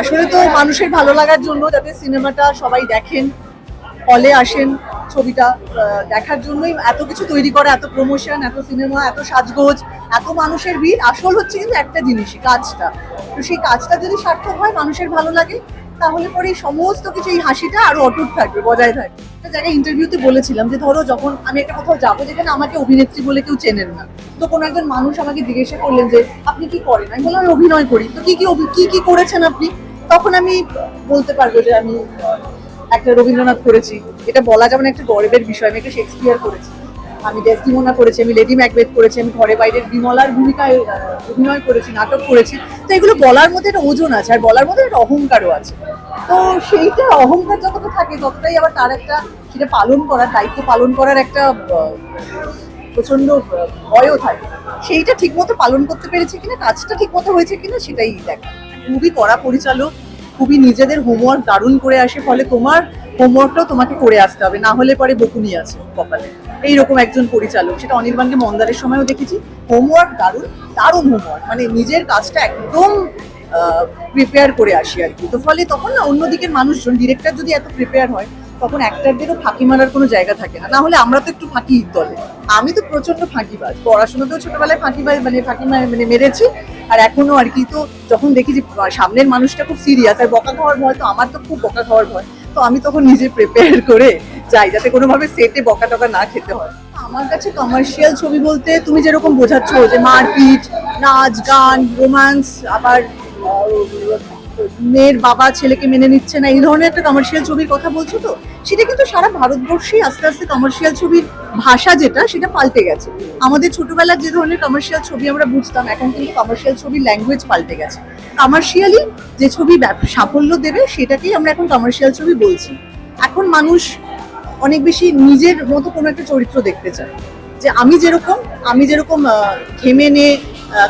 আসলে তো মানুষের ভালো লাগার জন্য যাতে সিনেমাটা সবাই দেখেন, হলে আসেন ছবিটা দেখার জন্যই এত কিছু তৈরি করে, এত প্রমোশন এত সিনেমা এত সাজগোজ, এত মানুষের ভিড়। আসল হচ্ছে কিন্তু একটা জিনিসই কাজটা। তো সেই কাজটা যদি সার্থক হয়, মানুষের ভালো লাগে। তাহলে পরে সমস্ত কিছু, এই হাসিটা আরও অটুট থাকবে, বজায় থাকবে। একটা জায়গায় ইন্টারভিউতে বলেছিলাম যে, ধরো যখন আমি একটা কোথাও যাব যেখানে আমাকে অভিনেত্রী বলে কেউ চেনেন না, তো কোনো একজন মানুষ আমাকে জিজ্ঞাসা করলেন যে, আপনি কি করেন? আমি বললাম, আমি অভিনয় করি। তো কি কি কি কি করেছেন আপনি? তখন আমি বলতে পারব যে, আমি একটা রবীন্দ্রনাথ করেছি। এটা বলা যেমন একটা গর্বের বিষয়, আমি একটা শেক্সপিয়ার করেছি। আমি ডেসডিমোনা করেছি, আমি লেডি ম্যাকবেথ করেছি, আমি ঘরে বাইরের বিমলার ভূমিকায় অভিনয় করেছি, নাটক করেছি। তো এগুলো বলার মধ্যে একটা ওজন আছে আর বলার মধ্যে একটা অহংকারও আছে। তো সেইটা অহংকার যতটা থাকে ততটাই আবার তার একটা সেটা পালন করার, দায়িত্ব পালন করার একটা প্রচণ্ড ভয়ও থাকে। সেইটা ঠিকমতো পালন করতে পেরেছে কিনা, কাজটা ঠিকমতো হয়েছে কিনা সেটাই দেখা। খুবই কড়া পরিচালক খুবই নিজেদের হোমওয়ার্ক দারুণ করে আসে, ফলে তোমার হোমওয়ার্কটাও তোমাকে করে আসতে হবে, না হলে পরে বকুনি আছে কপালে। এইরকম একজন পরিচালক, সেটা অনির্বাণকে মন্দারের সময়ও দেখেছি হোমওয়ার্ক দারুণ দারুণ হোমওয়ার্ক মানে নিজের কাজটা একদম প্রিপেয়ার করে আসি আর কি। তো ফলে তখন না অন্যদিকের মানুষজন ডিরেক্টর যদি এত প্রিপেয়ার হয় তখন অ্যাক্টারদেরও ফাঁকি মারার কোনো জায়গা থাকে না। না হলে আমরা তো একটু ফাঁকি দলে। আমি তো প্রচণ্ড ফাঁকিবাজ। পড়াশোনাতেও ছোটবেলায় ফাঁকিবাজ মানে ফাঁকি মানে মেরেছি। আর এখনও আর কি, তো যখন দেখি যে সামনের মানুষটা খুব সিরিয়াস আর বকা খাওয়ার ভয়, তো আমার তো খুব বকা খাওয়ার ভয়। তো আমি তখন নিজে প্রিপেয়ার করে যাই, যাতে কোনোভাবে সেটে বকা টকা না খেতে হয়। আমার কাছে কমার্শিয়াল ছবি বলতে তুমি যেরকম বোঝাচ্ছ যে মারপিট, নাচ, গান রোমান্স আবার মেয়ের বাবা, ছেলেকে মেনে নিচ্ছে না, এই ধরনের একটা কমার্শিয়াল ছবির কথা বলছো তো? সেটা কিন্তু সারা ভারতবর্ষেই আস্তে আস্তে কমার্শিয়াল ছবির ভাষা যেটা, সেটা পাল্টে গেছে। আমাদের ছোটবেলার যে ধরনের কমার্শিয়াল ছবি আমরা বুঝতাম, এখন কিন্তু কমার্শিয়াল ছবির ল্যাঙ্গুয়েজ পাল্টে গেছে। কমার্শিয়ালি যে ছবি সাফল্য দেবে, সেটাকেই আমরা এখন কমার্শিয়াল ছবি বলছি। এখন মানুষ অনেক বেশি নিজের মতো কোনো একটা চরিত্র দেখতে চায়। যে আমি যেরকম আমি যেরকম ঘেমে নে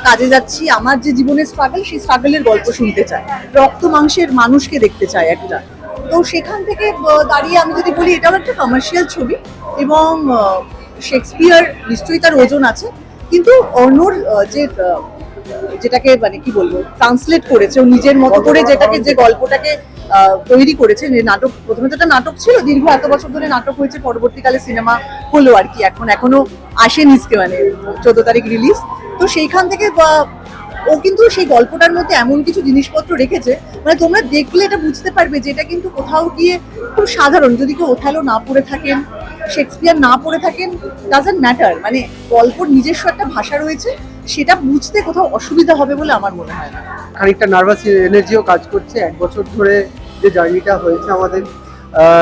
কাজে যাচ্ছি, আমার যে জীবনের স্ট্রাগল সেই স্ট্রাগলের গল্প শুনতে চায় রক্ত মাংসের মানুষকে দেখতে চায় একটা। তো সেখান থেকে দাঁড়িয়ে আমি যদি বলি, এটাও একটা কমার্শিয়াল ছবি এবং শেক্সপিয়ার নিশ্চয়ই তার ওজন আছে। কিন্তু অন্যর যে যেটাকে মানে কি বলব ট্রান্সলেট করেছে। ও নিজের মতো করে যেটাকে, যে গল্পটাকে তৈরি করেছে। যে নাটক, প্রথমে তো একটা নাটক ছিল, দীর্ঘ এত বছর ধরে নাটক হয়েছে, পরবর্তীকালে সিনেমা হলো আর কি। এখন, এখনও আসেনি আজকে মানে চোদ্দ তারিখ রিলিজ তো সেইখান থেকে ও কিন্তু সেই গল্পটার মধ্যে এমন কিছু জিনিসপত্র রেখেছে। মানে তোমরা দেখলে এটা বুঝতে পারবে যে এটা কিন্তু কোথাও গিয়ে খুব সাধারণ। যদি কেউ ওথালো না পড়ে থাকেন, শেক্সপিয়ার না পড়ে থাকেন ডাজেন্ট ম্যাটার মানে গল্পর নিজস্ব একটা ভাষা রয়েছে। সেটা বুঝতে কোথাও অসুবিধা হবে বলে আমার মনে হয় না। খানিকটা নার্ভাস এনার্জিও কাজ করছে। এক বছর ধরে যে জার্নিটা হয়েছে আমাদের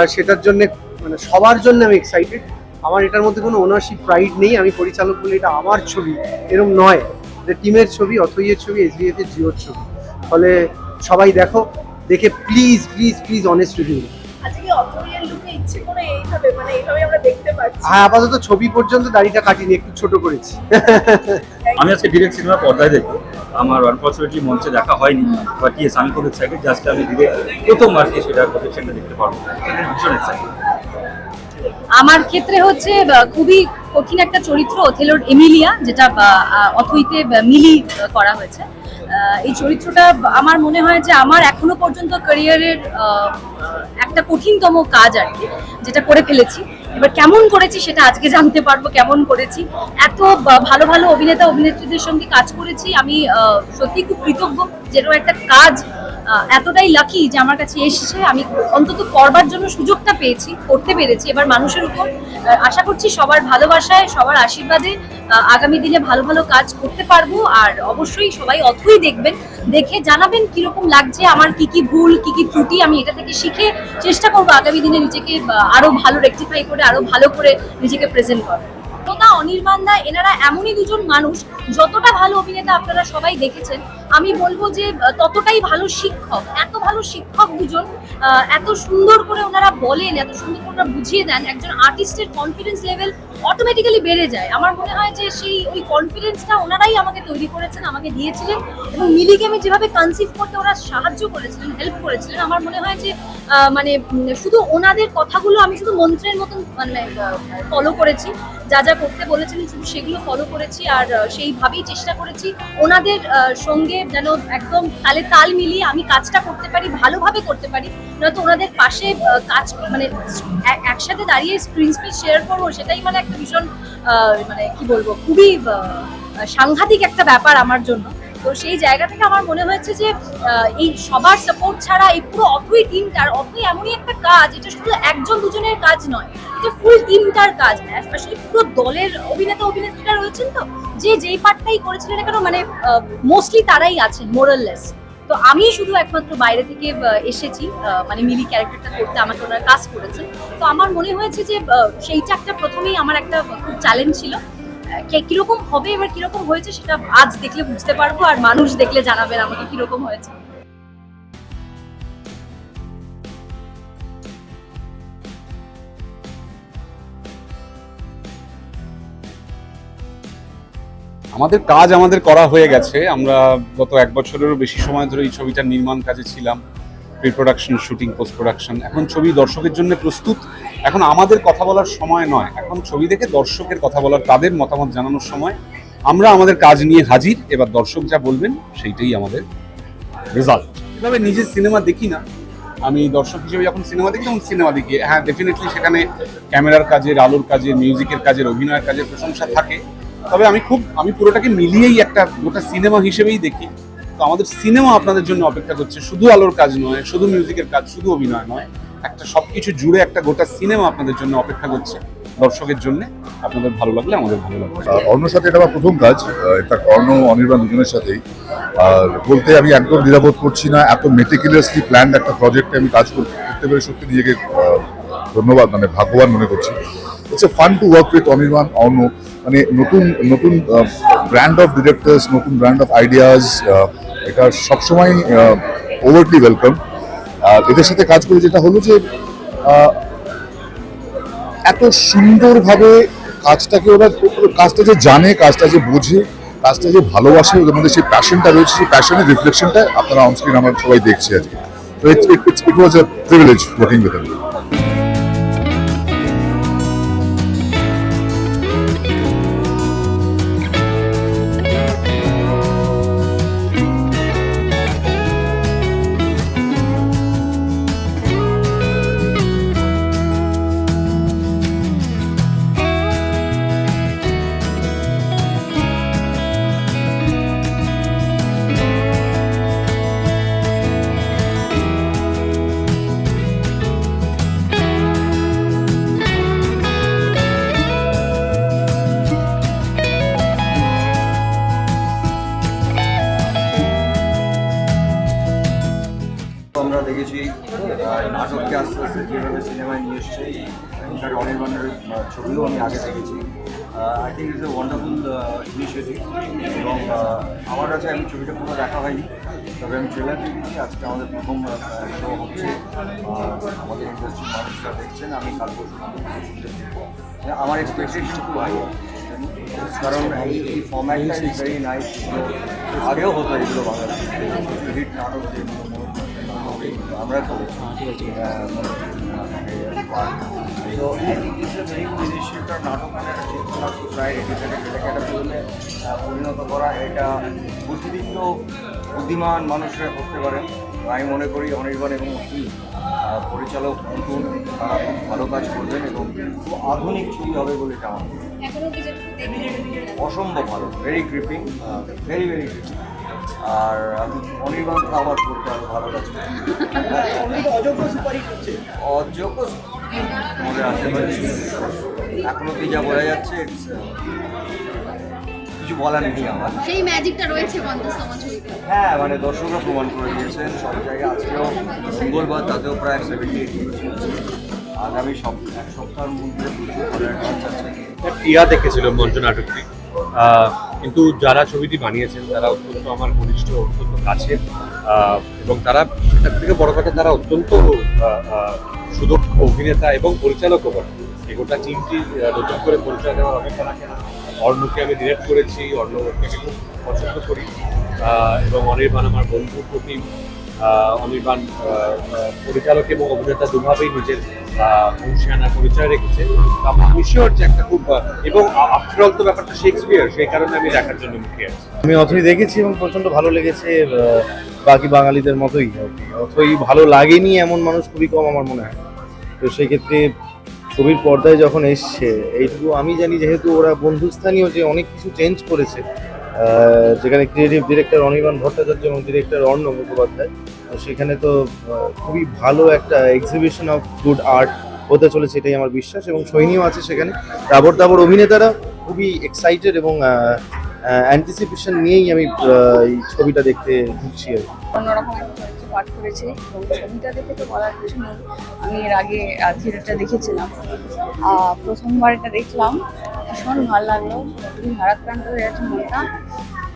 সেটার জন্য মানে সবার জন্য আমি এক্সাইটেড আমার এটার মধ্যে কোনো ওনারশিপ প্রাইড নেই। আমি পরিচালক বলে এটা আমার ছবি। এরকম নয়। এটা টিমের ছবি অথইয়ের ছবি এসবিএফ এর জিওর ছবি। ফলে সবাই দেখো দেখে please please please honest review আজকে অথরিয়াল লুকে ইচ্ছে করে এইভাবে মানে এইভাবে আমরা দেখতে পাচ্ছি। হ্যাঁ আপাতত ছবি পর্যন্ত দাড়িটা কাটিনি একটু ছোট করেছি। আমি আজকে ডিরেক্ট সিনেমা পর্দায় দেখব। আমার আনফর্চুনেটলি মঞ্চে দেখা হয়নি বাট ইয়েস আমি খুব এক্সাইটেড জাস্ট আমি ডিরেক্ট প্রথম আর কি সেটা প্রজেকশনটা দেখতে পারব। ভীষণ এক্সাইটেড আমার ক্ষেত্রে হচ্ছে খুবই কঠিন একটা চরিত্র ওথেলোর এমিলিয়া, যেটা অথইতে মিলি করা হয়েছে। এই চরিত্রটা আমার মনে হয় যে আমার এখনও পর্যন্ত ক্যারিয়ারের একটা কঠিনতম কাজ আর কি, যেটা করে ফেলেছি। এবার কেমন করেছি সেটা আজকে জানতে পারব, কেমন করেছি। এত ভালো ভালো অভিনেতা, অভিনেত্রীদের সঙ্গে কাজ করেছি। আমি সত্যি খুব কৃতজ্ঞ। যেরকম একটা কাজ এতটাই লাকি যে আমার কাছে এসেছে। আমি অন্তত করবার জন্য সুযোগটা পেয়েছি, করতে পেরেছি। এবার মানুষের উপর আশা করছি সবার ভালোবাসায়, সবার আশীর্বাদে আগামী দিনে ভালো ভালো কাজ করতে পারব। আর অবশ্যই সবাই অথই দেখবেন, দেখে জানাবেন কীরকম লাগছে, আমার কি কি ভুল, কি কি ত্রুটি আমি এটা থেকে শিখে চেষ্টা করব আগামী দিনে নিজেকে আরও ভালো রেকটিফাই করে, আরও ভালো করে নিজেকে প্রেজেন্ট করার। তোতা অনির্বাণ দা, এনারা এমনই দুজন মানুষ, যতটা ভালো অভিনেতা আপনারা সবাই দেখেছেন, আমি বলব যে ততটাই ভালো শিক্ষক, এত ভালো শিক্ষক দুজন এত সুন্দর করে ওনারা বলেন, এত সুন্দর করে বুঝিয়ে দেন, একজন আর্টিস্টের কনফিডেন্স লেভেল অটোমেটিক্যালি বেড়ে যায়। আমার মনে হয় যে, সেই ওই কনফিডেন্সটা ওনারাই আমাকে তৈরি করেছেন, আমাকে দিয়েছিলেন এবং মিলিকে আমি যেভাবে কনসিভ করতে ওরা সাহায্য করেছিলেন হেল্প করেছিলেন, আমার মনে হয় যে মানে শুধু ওনাদের কথাগুলো আমি শুধু মন্ত্রের মতন মানে ফলো করেছি। যা যা করতে বলেছিলেন শুধু সেগুলো ফলো করেছি আর সেইভাবেই চেষ্টা করেছি। ওনাদের সঙ্গে যেন একদম তালে তাল মিলিয়ে আমি কাজটা করতে পারি, ভালোভাবে করতে পারি। নয়তো ওনাদের পাশে কাজ মানে এক- একসাথে দাঁড়িয়ে স্ক্রিন স্পিড শেয়ার করব, সেটাই মানে একটা ভীষণ মানে কি বলব, খুবই সাংঘাতিক একটা ব্যাপার আমার জন্য। তো সেই জায়গা থেকে আমার মনে হয়েছে যে এই সবার সাপোর্ট ছাড়া এই পুরো অথই টিমটার অথই এমনই একটা কাজ, এটা শুধু একজন দুজনের কাজ নয়, এটা ফুল টিমটার কাজ। স্পেশালি পুরো দলের অভিনেতা, অভিনেত্রীরা রয়েছেন তো, যে যেই পার্টটাই করেছিলেন কেন মানে মোস্টলি তারাই আছেন মোরাললেস তো আমি শুধু একমাত্র বাইরে থেকে এসেছি মানে মিলি ক্যারেক্টারটা করতে, আমাকে ওনারা কাজ করেছেন। তো আমার মনে হয়েছে যে সেইটা একটা প্রথমেই আমার একটা খুব চ্যালেঞ্জ ছিল। কীরকম হবে এবার কীরকম হয়েছে সেটা আজ দেখলে বুঝতে পারব আর মানুষ দেখলে জানাবেন আমাকে কীরকম হয়েছে। আমাদের কাজ আমাদের করা হয়ে গেছে। আমরা গত এক বছরেরও বেশি সময় ধরে এই ছবিটার নির্মাণ কাজে ছিলাম। Pre production shooting post production এখন ছবি দর্শকের জন্য প্রস্তুত। এখন আমাদের কথা বলার সময় নয়, এখন ছবি দেখে দর্শকের কথা বলার, তাদের মতামত জানানোর সময় আমরা আমাদের কাজ নিয়ে হাজির, এবার দর্শক যা বলবেন সেইটাই আমাদের রেজাল্ট এভাবে নিজের সিনেমা দেখি না। আমি দর্শক হিসেবে যখন সিনেমা দেখি, তখন সিনেমা দেখি। হ্যাঁ ডেফিনেটলি সেখানে ক্যামেরার কাজের, আলোর কাজের মিউজিকের কাজের, অভিনয়ের কাজের প্রশংসা থাকে। তবে আমি খুব, আমি পুরোটাকে মিলিয়েই একটা গোটা সিনেমা হিসেবেই দেখি। তো আমাদের সিনেমা আপনাদের জন্য অপেক্ষা করছে। শুধু আলোর কাজ নয়, শুধু মিউজিকের কাজ, শুধু অভিনয় নয়। একটা সবকিছু জুড়ে একটা গোটা সিনেমা আপনাদের জন্য অপেক্ষা করছে দর্শকের জন্য। আপনাদের ভালো লাগলে আমাদের ভালো লাগবে। অর্ণর সাথে এটা আমার প্রথম কাজ। ইনফ্যাক্ট অর্ণ অনির্বাণ দুজনের সাথেই। আর বলতে আমি একদম দ্বিধাবোধ করছি না, এত মেটিকুলাসলি প্ল্যান একটা প্রজেক্টে আমি কাজ কর- করতে পেরে সত্যি নিজেকে ধন্যবাদ মানে ভাগ্যবান মনে করছি। It's a fun to work with Anirban Arna. মানে নতুন নতুন ব্র্যান্ড অফ ডিরেক্টর্স নতুন ব্র্যান্ড অফ আইডিয়াস এটা সবসময় ওভারলি ওয়েলকাম আর এদের সাথে কাজ করে যেটা হলো যে এত সুন্দরভাবে কাজটাকে ওরা, কাজটা যে জানে, কাজটা যে বোঝে, কাজটা যে ভালোবাসে, ওদের মধ্যে সেই প্যাশনটা রয়েছে, সেই প্যাশনের রিফ্লেকশনটা আপনারা অনস্ক্রিন আমরা সবাই দেখছি আজকে। তো it was a privilege working with initiative এবং আমার কাছে আমি ছবিটা পুরো দেখা হয়নি। তবে আমি ট্রেলার দেখেছি। আজকে আমাদের প্রথম শো হচ্ছে। আমাদের ইন্ডাস্ট্রির মানুষরা দেখছেন। আমি কাল পরশু মানে আমার এক্সপেকটেশন খুব হাই কারণ এই ফর্ম্যাটটা ইজ ভেরি নাইস আগেও হতো এগুলো বাংলাদেশে। হিট নাটক আমরা করেছি। তো it's a very good initiative নাটক মানে একটা চিত্রনাট্য প্রায় রেডি থাকে একটা ফিল্মে পরিণত করা এটা বুদ্ধিদীপ্ত বুদ্ধিমান মানুষরা করতে পারেন আমি মনে করি অনির্বাণ এবং কি পরিচালক নতুন তারা খুব ভালো কাজ করবেন এবং খুব আধুনিক ছবি হবে বলে এটা আমার মনে হয়। অসম্ভব ভালো। Very gripping very very gripping আর অনির্বাণ তো আবার করতে আরও ভালো লাগছে অযোগ্য মনে আসতে পারে এখনও কি যা বোঝা যাচ্ছে uh, কিছু বলার নেই আমার। সেই ম্যাজিকটা রয়েছে হ্যাঁ মানে দর্শকরা প্রমাণ করে দিয়েছেন সব জায়গায় আজকেও মঙ্গলবার তাতেও প্রায় সেভেন্টি এইট আগামী সপ এক সপ্তাহের মধ্যে প্রচুর টিয়া দেখেছিল মঞ্চ নাটকটি। কিন্তু যারা ছবিটি বানিয়েছেন তারা অত্যন্ত আমার ঘনিষ্ঠ অত্যন্ত কাছের। এবং তারা সেটার থেকে বড় কথা তারা অত্যন্ত সুদক্ষ অভিনেতা এবং পরিচালকও বটে। এই গোটা টিমটি নতুন করে পরিচয় দেওয়ার না। অর্ণকে আমি ডিরেক্ট করেছি অর্ণকে আমি খুব পছন্দ করি। এবং অনির্বাণ আমার বন্ধু প্রতিম আহ, অনির্বাণ পরিচালক এবং অভিনেতা দুভাবেই নিজের মৌসিয়ানা পরিচয় রেখেছে, তো আমি শিওর যে একটা খুব, এবং আফটার অল তো ব্যাপারটা শেক্সপিয়ার সেই কারণে আমি দেখার জন্য মুখে আছি। আমি অথই দেখেছি এবং প্রচণ্ড ভালো লেগেছে বাকি বাঙালিদের মতোই অথই ভালো লাগেনি এমন মানুষ খুবই কম আমার মনে হয়। তো সেই ক্ষেত্রে ছবির পর্দায় যখন এসছে, এইটুকু আমি জানি যেহেতু ওরা বন্ধুস্থানীয় যে অনেক কিছু চেঞ্জ করেছে যেখানে ক্রিয়েটিভ ডিরেক্টর অনির্বাণ ভট্টাচার্য এবং ডিরেক্টর অর্ণব মুখোপাধ্যায়। তো সেখানে তো খুবই ভালো একটা এক্সিবিশন অফ গুড আর্ট হতে চলেছে, এটাই আমার বিশ্বাস। এবং সৈনীও আছে সেখানে। তাবর তাবর অভিনেতারা খুবই এক্সাইটেড এবং অ্যান্টিসিপেশন নিয়েই আমি এই ছবিটা দেখতে ঢুকছি আর পাঠ করেছি এবং ছবিটা দেখে তো বলার কিছু নেই। আমি এর আগে থিয়েটারটা দেখেছিলাম। প্রথমবার এটা দেখলাম। ভীষণ ভালো লাগল। ভারাক্রান্ত হয়ে গেছে মনটা।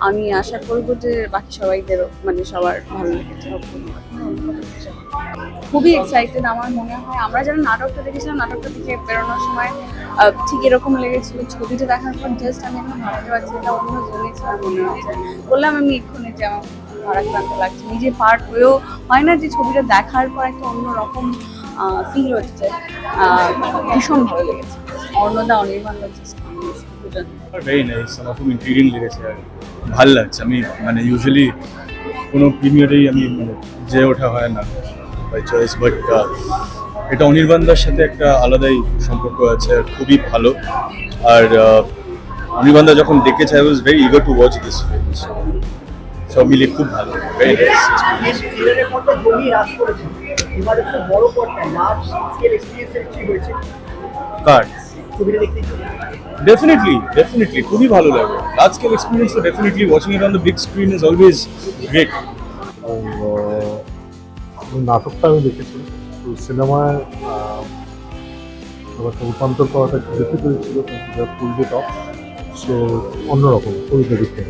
আমি আশা করব যে বাকি সবাইদেরও মানে সবার ভালো লেগেছে খুবই এক্সাইটেড আমার মনে হয়। আমরা যারা নাটকটা দেখেছিলাম, নাটকটা দেখে বেরোনোর সময় ঠিক এরকম লেগেছিল। ছবিটা দেখার পর জাস্ট আমি এখন ভাবতে পারছি এটা অন্য জনে ছিলাম মনে হচ্ছে। বললাম আমি এক্ষুনি যে আমার ভারাক্রান্ত লাগছে। নিজে পার্ট হয়েও হয় না যে ছবিটা দেখার পর একটা অন্যরকম ফিল হচ্ছে। ভীষণ ভালো লেগেছে। অর্ণদা অনির্বাণ ভেরি নাইস আমার খুব ইন্ট্রিডিং লেগেছে আর ভালো লাগছে। আমি মানে ইউজুয়ালি কোনো প্রিমিয়ারেই আমি মানে যে ওঠা হয় না বাই চয়েস বাট এটা অনির্বাণদার সাথে একটা আলাদাই সম্পর্ক আছে আর খুবই ভালো। আর অনির্বাণদা যখন দেখেছে I was very eager to watch this film সব মিলিয়ে খুব ভালো। ভেরি নাইস কার? ডেফিনেটলি ডেফিনেটলি খুবই ভালো লাগে। লার্জ স্কেল এক্সপিরিয়েন্স তো definitely watching it on the big screen is always great নাটকটা আমি দেখেছি। তো সিনেমায় ব্যাপারটা রূপান্তর করাটা একটু ডিফিকাল্ট ছিল ফুল গেট অফ সো অন্যরকম খুবই দেখে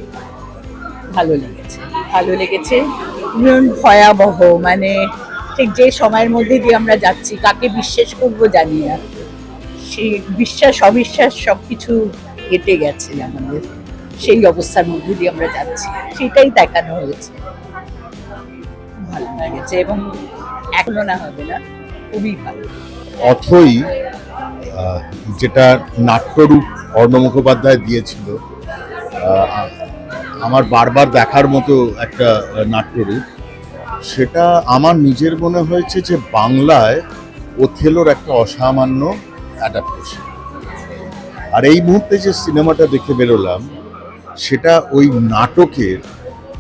ভালো লেগেছে ভালো লেগেছে। ভয়াবহ মানে ঠিক যে সময়ের মধ্যে দিয়ে আমরা যাচ্ছি কাকে বিশ্বাস করব জানি না। সেই বিশ্বাস, অবিশ্বাস সব কিছু কেটে গেছে আমাদের। সেই অবস্থার মধ্যে দিয়ে আমরা যাচ্ছি। সেটাই দেখানো হয়েছে। ভালো লেগেছে এবং এখনও না হবে না, খুবই ভালো। অথই যেটা নাট্যরূপ অর্ণ মুখোপাধ্যায় দিয়েছিল আমার বারবার দেখার মতো একটা নাট্যরূপ, সেটা আমার নিজের মনে হয়েছে যে বাংলায় ওথেলোর একটা অসামান্য অ্যাডাপ্টেশন আর এই মুহূর্তে যে সিনেমাটা দেখে বেরোলাম, সেটা ওই নাটকের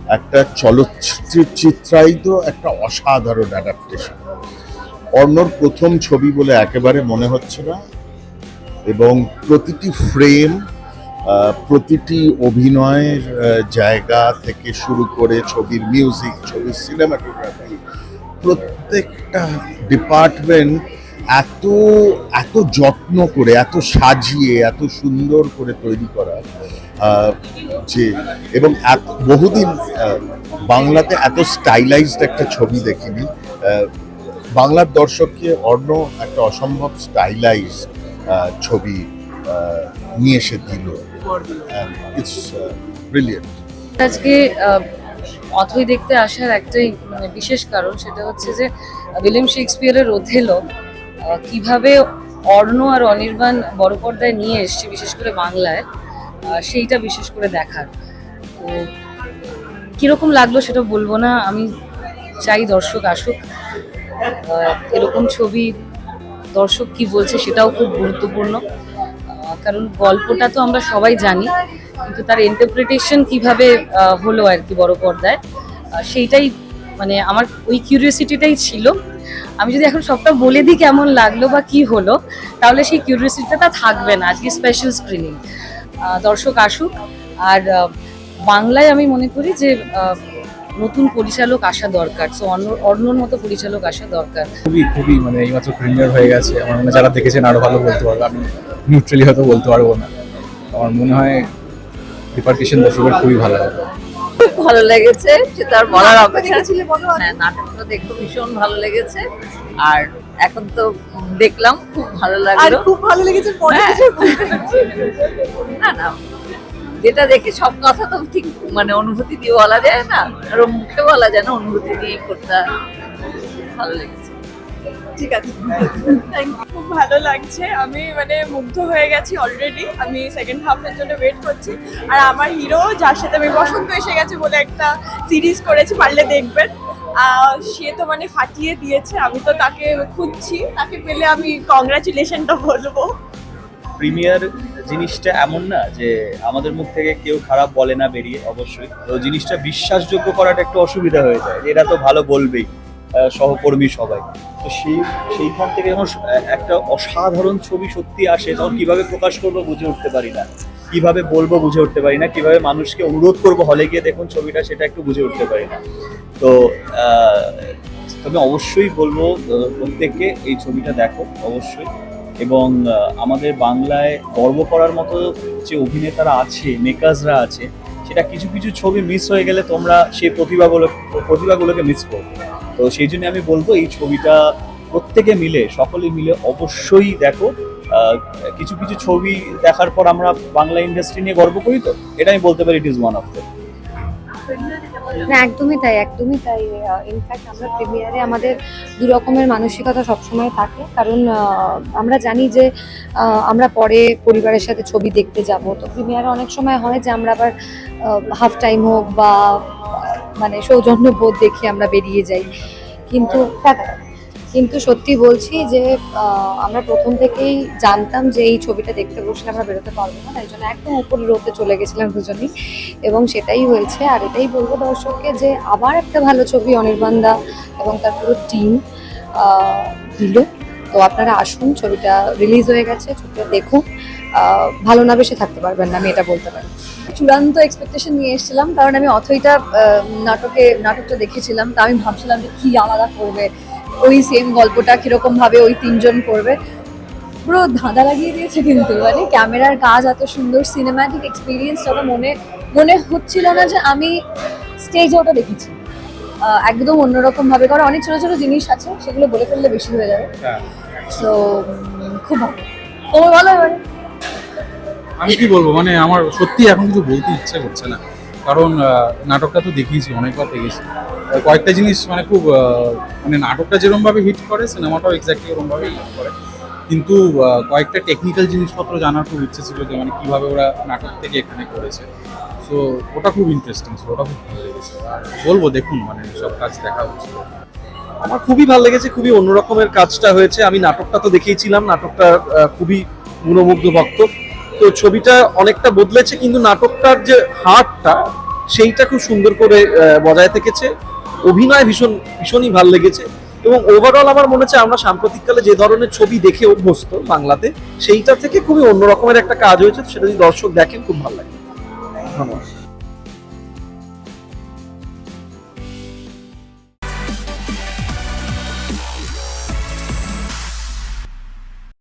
একটা চলচ্চিত্রায়িত একটা অসাধারণ অ্যাডাপ্টেশন অর্ণর প্রথম ছবি বলে একেবারে মনে হচ্ছে না এবং প্রতিটি ফ্রেম প্রতিটি অভিনয়ের জায়গা থেকে শুরু করে ছবির মিউজিক ছবির সিনেমাটোগ্রাফি প্রত্যেকটা ডিপার্টমেন্ট এত এত যত্ন করে, এত সাজিয়ে, এত সুন্দর করে তৈরি করা যে, এবং বহুদিন বাংলাতে এত স্টাইলাইজড একটা ছবি দেখিনি। বাংলার দর্শককে অন্য একটা অসম্ভব স্টাইলাইজ ছবি নিয়ে এসে দিল। ইটস ব্রিলিয়েন্ট আজকে অথই দেখতে আসার একটাই মানে বিশেষ কারণ সেটা হচ্ছে যে উইলিয়াম শেক্সপিয়ারের ওথেলো কীভাবে অর্ণ আর অনির্বাণ বড় পর্দায় নিয়ে এসছে, বিশেষ করে বাংলায় সেইটা বিশেষ করে দেখার। তো কীরকম লাগল সেটা বলব না, আমি চাই দর্শক আসুক এরকম ছবি দর্শক কি বলছে সেটাও খুব গুরুত্বপূর্ণ। কারণ গল্পটা তো আমরা সবাই জানি, কিন্তু তার ইন্টারপ্রিটেশন কীভাবে হলো আর কি বড় পর্দায় সেইটাই মানে আমার ওই কিউরিয়াসিটিটাই ছিল। আমি যদি এখন সবটা বলে দিই কেমন লাগল বা কি হলো, তাহলে সেই কিউরিওসিটিটা থাকবে না। আজকে স্পেশাল স্ক্রিনিং দর্শক আসুক। আর বাংলায় আমি মনে করি যে নতুন পরিচালক আসা দরকার। সো অন্য, অন্যর মতো পরিচালক আসা দরকার। খুবই খুবই মানে এইমাত্র প্রিমিয়ার হয়ে গেছে। আমার মনে যারা দেখেছেন আরও ভালো বলতে পারবে। আমি নিউট্রালি হয়তো বলতে পারব না। আমার মনে হয় রিপার্কেশন দর্শকের খুবই ভালো হবে। খুব ভালো লেগেছে সেটা তার বলার অপেক্ষা ছিল হ্যাঁ? নাটকটা দেখতে ভীষণ ভালো লেগেছে। আর এখন তো দেখলাম খুব ভালো লাগল। খুব ভালো লেগেছে না না। যেটা দেখে সব কথা তো ঠিক মানে অনুভূতি দিয়ে বলা যায় না আর মুখে বলা যায় না অনুভূতি দিয়ে করতে ভালো লেগেছে। ঠিক আছে। থ্যাংক ইউ খুব ভালো লাগছে। আমি মানে মুগ্ধ হয়ে গেছি অলরেডি আমি সেকেন্ড হাফের জন্য ওয়েট করছি। আর আমার হিরো যার সাথে আমি বসন্ত এসে গেছে বলে একটা সিরিজ করেছি, পারলে দেখবেন। সে তো মানে ফাটিয়ে দিয়েছে। আমি তো তাকে খুঁজছি। তাকে পেলে আমি কংগ্রাচুলেশনটা বলব। প্রিমিয়ার জিনিসটা এমন না যে আমাদের মুখ থেকে কেউ খারাপ বলে না বেরিয়ে, অবশ্যই। তো জিনিসটা বিশ্বাসযোগ্য করাটা একটু অসুবিধা হয়ে যায়। এরা তো ভালো বলবেই। সহকর্মী সবাই। তো সেই, সেইখান থেকে যখন একটা অসাধারণ ছবি সত্যি আসে, তখন কীভাবে প্রকাশ করব বুঝে উঠতে পারি না। কীভাবে বলব বুঝে উঠতে পারি না, কীভাবে মানুষকে অনুরোধ করব হলে গিয়ে দেখুন ছবিটা, সেটা একটু বুঝে উঠতে পারি না। তো তবে অবশ্যই বলব প্রত্যেককে এই ছবিটা দেখো, অবশ্যই। এবং আমাদের বাংলায় গর্ব করার মতো যে অভিনেতারা আছে, মেকার্সরা আছে, সেটা কিছু কিছু ছবি মিস হয়ে গেলে তোমরা সেই প্রতিভাগুলো, প্রতিভাগুলোকে মিস করবে। তো সেই জন্য আমি বলব, এই ছবিটা প্রত্যেকে মিলে, সকলে মিলে অবশ্যই দেখো। কিছু কিছু ছবি দেখার পর আমরা বাংলা ইন্ডাস্ট্রি নিয়ে গর্ব করি তো? এটা আমি বলতে পারি it is one of the না, একদমই তাই একদমই তাই। ইনফ্যাক্ট আমরা প্রিমিয়ারে আমাদের দু রকমের মানসিকতা সবসময় থাকে। কারণ আমরা জানি যে আমরা পরে পরিবারের সাথে ছবি দেখতে যাব। তো প্রিমিয়ারে অনেক সময় হয় যে আমরা আবার হাফ টাইম হোক বা মানে সৌজন্য বোধ দেখে আমরা বেরিয়ে যাই। কিন্তু কিন্তু সত্যি বলছি যে আমরা প্রথম থেকেই জানতাম যে এই ছবিটা দেখতে বসলে আমরা বেরোতে পারব না, তাই জন্য একদম উপরে রোতে চলে গেছিলাম দুজনেই। এবং সেটাই হয়েছে, আর এটাই বলব দর্শককে যে, আবার একটা ভালো ছবি অনির্বাণদা এবং তার পুরো টিম দিল। তো আপনারা আসুন, ছবিটা রিলিজ হয়ে গেছে, ছবিটা দেখুন। ভালো না বেশি থাকতে পারবেন না, আমি এটা বলতে পারি। চূড়ান্ত এক্সপেকটেশন নিয়ে এসেছিলাম কারণ আমি অথইটা নাটকে নাটকটা দেখেছিলাম তা আমি ভাবছিলাম যে কী আলাদা করবে ওই সেম গল্পটা কীরকমভাবে ওই তিনজন করবে। পুরো ধাঁধা লাগিয়ে দিয়েছে কিন্তু মানে ক্যামেরার কাজ এত সুন্দর সিনেম্যাটিক এক্সপিরিয়েন্স তবে মনে মনে হচ্ছিল না যে আমি স্টেজে ওটা দেখেছি। একদম অন্যরকম ভাবে কারণ অনেক ছোটো ছোটো জিনিস আছে সেগুলো বলে ফেললে বেশি হয়ে যাবে। সো খুব ভালো। তোমার ভালো এবারে আমি কি বলব? মানে আমার সত্যি এখন কিছু বলতে ইচ্ছে করছে না। কারণ নাটকটা তো দেখিয়েছি, অনেকবার দেখেছি। কয়েকটা জিনিস মানে খুব মানে নাটকটা যেরকম ভাবে হিট করে সিনেমাটাও এক্স্যাক্টলি ওরকম ভাবে হিট করে। কিন্তু কয়েকটা টেকনিক্যাল জিনিসপত্র জানার খুব ইচ্ছে ছিল যে মানে কীভাবে ওরা নাটক থেকে এখানে করেছে। সো ওটা খুব ইন্টারেস্টিং ছিল, ওটা খুব ভালো লেগেছে। আর বলব, দেখুন মানে সব কাজ দেখা উচিত আমার খুবই ভালো লেগেছে, খুবই অন্যরকমের কাজটা হয়েছে। আমি নাটকটা তো দেখেইছিলাম নাটকটা খুবই মনোমুগ্ধ ভক্ত। তো ছবিটা অনেকটা বদলেছে, কিন্তু নাটকটার যে হার্টটা সেইটা খুব সুন্দর করে বজায় থেকেছে। অভিনয় ভীষণ, ভীষণই ভালো লেগেছে এবং ওভারঅল আমার মনে হচ্ছে আমরা সাম্প্রতিককালে যে ধরনের ছবি দেখে অভ্যস্ত বাংলাতে, সেইটা থেকে খুবই অন্য রকমের একটা কাজ হয়েছে, সেটা যদি দর্শক দেখেন, খুব ভালো লাগে। ধন্যবাদ।